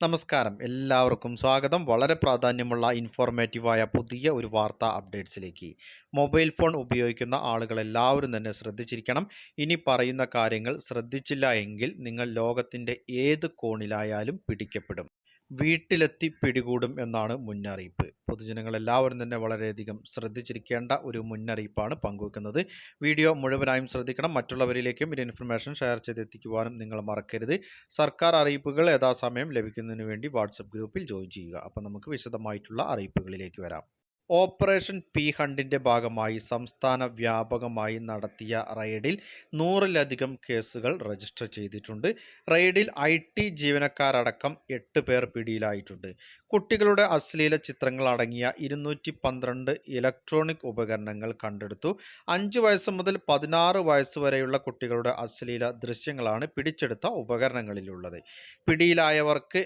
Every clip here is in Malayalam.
നമസ്കാരം. എല്ലാവർക്കും സ്വാഗതം. വളരെ പ്രാധാന്യമുള്ള ഇൻഫോർമേറ്റീവായ പുതിയ ഒരു വാർത്താ അപ്ഡേറ്റ്സിലേക്ക് മൊബൈൽ ഫോൺ ഉപയോഗിക്കുന്ന ആളുകൾ എല്ലാവരും തന്നെ ശ്രദ്ധിച്ചിരിക്കണം. ഇനി പറയുന്ന കാര്യങ്ങൾ ശ്രദ്ധിച്ചില്ല എങ്കിൽ നിങ്ങൾ ലോകത്തിന്റെ ഏത് കോണിലായാലും പിടിക്കപ്പെടും. വീട്ടിലെത്തി പിടികൂടും എന്നാണ് മുന്നറിയിപ്പ്. പൊതുജനങ്ങൾ എല്ലാവരും തന്നെ വളരെയധികം ശ്രദ്ധിച്ചിരിക്കേണ്ട ഒരു മുന്നറിയിപ്പാണ് പങ്കുവെക്കുന്നത്. വീഡിയോ മുഴുവനായും ശ്രദ്ധിക്കണം. മറ്റുള്ളവരിലേക്കും ഈ ഇൻഫർമേഷൻ ഷെയർ ചെയ്തെത്തിക്കുവാനും നിങ്ങൾ മറക്കരുത്. സർക്കാർ അറിയിപ്പുകൾ യഥാസമയം ലഭിക്കുന്നതിന് വേണ്ടി വാട്സപ്പ് ഗ്രൂപ്പിൽ ജോയിൻ ചെയ്യുക. അപ്പോൾ നമുക്ക് വിശദമായിട്ടുള്ള അറിയിപ്പുകളിലേക്ക് വരാം. ഓപ്പറേഷൻ പി ഹണ്ടിന്റെ ഭാഗമായി സംസ്ഥാന വ്യാപകമായി നടത്തിയ റെയ്ഡിൽ നൂറിലധികം കേസുകൾ രജിസ്റ്റർ ചെയ്തിട്ടുണ്ട്. റെയ്ഡിൽ ഐ ടി ജീവനക്കാരടക്കം എട്ട് പേർ പിടിയിലായിട്ടുണ്ട്. കുട്ടികളുടെ അശ്ലീല ചിത്രങ്ങൾ അടങ്ങിയ ഇരുന്നൂറ്റി പന്ത്രണ്ട് ഇലക്ട്രോണിക് ഉപകരണങ്ങൾ കണ്ടെടുത്തു. അഞ്ച് വയസ്സ് മുതൽ പതിനാറ് വയസ്സ് വരെയുള്ള കുട്ടികളുടെ അശ്ലീല ദൃശ്യങ്ങളാണ് പിടിച്ചെടുത്ത ഉപകരണങ്ങളിലുള്ളത്. പിടിയിലായവർക്ക്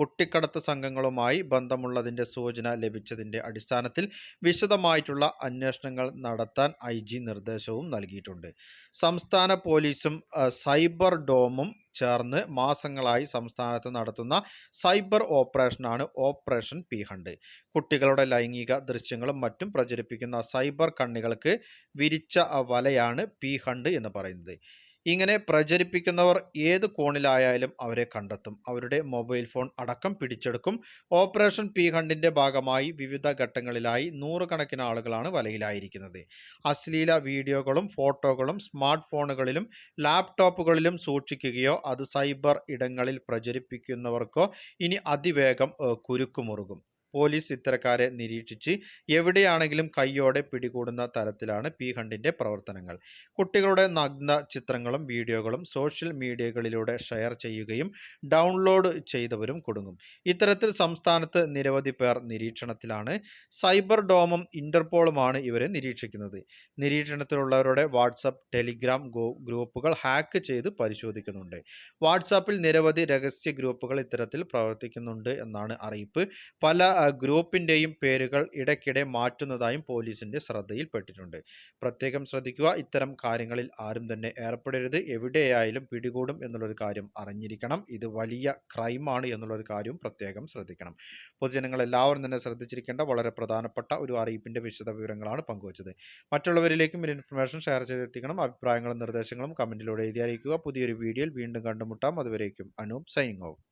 കുട്ടിക്കടത്ത് സംഘങ്ങളുമായി ബന്ധമുള്ളതിന്റെ സൂചന ലഭിച്ചതിന്റെ അടിസ്ഥാനത്തിൽ വിശദമായിട്ടുള്ള അന്വേഷണങ്ങൾ നടത്താൻ ഐ ജി നിർദ്ദേശവും നൽകിയിട്ടുണ്ട്. സംസ്ഥാന പോലീസും സൈബർ ഡോമും ചേർന്ന് മാസങ്ങളായി സംസ്ഥാനത്ത് നടത്തുന്ന സൈബർ ഓപ്പറേഷനാണ് ഓപ്പറേഷൻ പി ഹണ്ട്. കുട്ടികളുടെ ലൈംഗിക ദൃശ്യങ്ങളും മറ്റും പ്രചരിപ്പിക്കുന്ന സൈബർ കണ്ണികൾക്ക് വിരിച്ച വലയാണ് പി ഹണ്ട് എന്ന് പറയുന്നത്. ഇങ്ങനെ പ്രചരിപ്പിക്കുന്നവർ ഏത് കോണിലായാലും അവരെ കണ്ടെത്തും. അവരുടെ മൊബൈൽ ഫോൺ അടക്കം പിടിച്ചെടുക്കും. ഓപ്പറേഷൻ പി ഹണ്ടിന്റെ ഭാഗമായി വിവിധ ഘട്ടങ്ങളിലായി നൂറുകണക്കിന് ആളുകളാണ് വലയിലായിരിക്കുന്നത്. അശ്ലീല വീഡിയോകളും ഫോട്ടോകളും സ്മാർട്ട് ഫോണുകളിലും ലാപ്ടോപ്പുകളിലും സൂക്ഷിക്കുകയോ അത് സൈബർ ഇടങ്ങളിൽ പ്രചരിപ്പിക്കുന്നവർക്കോ ഇനി അതിവേഗം കുരുക്കുമുറുകും. പോലീസ് ഇത്തരക്കാരെ നിരീക്ഷിച്ച് എവിടെയാണെങ്കിലും കൈയോടെ പിടികൂടുന്ന തരത്തിലാണ് പി ഹണ്ടിന്റെ പ്രവർത്തനങ്ങൾ. കുട്ടികളുടെ നഗ്ന ചിത്രങ്ങളും വീഡിയോകളും സോഷ്യൽ മീഡിയകളിലൂടെ ഷെയർ ചെയ്യുകയും ഡൗൺലോഡ് ചെയ്തവരും കുടുങ്ങും. ഇത്തരത്തിൽ സംസ്ഥാനത്ത് നിരവധി പേർ നിരീക്ഷണത്തിലാണ്. സൈബർ ഡോമും ഇന്റർപോളുമാണ് ഇവരെ നിരീക്ഷിക്കുന്നത്. നിരീക്ഷണത്തിലുള്ളവരുടെ വാട്സപ്പ് ടെലിഗ്രാം ഗ്രൂപ്പുകൾ ഹാക്ക് ചെയ്ത് പരിശോധിക്കുന്നുണ്ട്. വാട്സാപ്പിൽ നിരവധി രഹസ്യ ഗ്രൂപ്പുകൾ ഇത്തരത്തിൽ പ്രവർത്തിക്കുന്നുണ്ട് എന്നാണ് അറിയിപ്പ്. പല ആ, ഗ്രൂപ്പിന്റെയും പേരുകൾ ഇടയ്ക്കിടെ മാറ്റുന്നതായും പോലീസിന്റെ ശ്രദ്ധയിൽപ്പെട്ടിട്ടുണ്ട്. പ്രത്യേകം ശ്രദ്ധിക്കുക ഇത്തരം കാര്യങ്ങളിൽ ആരും തന്നെ ഏർപ്പെടരുത്. എവിടെയായാലും പിടികൂടും എന്നുള്ളൊരു കാര്യം അറിഞ്ഞിരിക്കണം. ഇത് വലിയ ക്രൈമാണ് എന്നുള്ളൊരു കാര്യവും പ്രത്യേകം ശ്രദ്ധിക്കണം. പൊതുജനങ്ങൾ എല്ലാവരും തന്നെ ശ്രദ്ധിച്ചിരിക്കേണ്ട വളരെ പ്രധാനപ്പെട്ട ഒരു അറിയിപ്പിന്റെ വിശദ വിവരങ്ങളാണ് പങ്കുവച്ചത്. മറ്റുള്ളവരിലേക്കും ഈ ഇൻഫർമേഷൻ ഷെയർ ചെയ്തെത്തിക്കണം. അഭിപ്രായങ്ങളും നിർദ്ദേശങ്ങളും കമന്റിലൂടെ എഴുതി അറിയിക്കുക. പുതിയൊരു വീഡിയോയിൽ വീണ്ടും കണ്ടുമുട്ടാം. അതുവരേക്കും അനൂപ് സൈനിങ് ഓഫ്.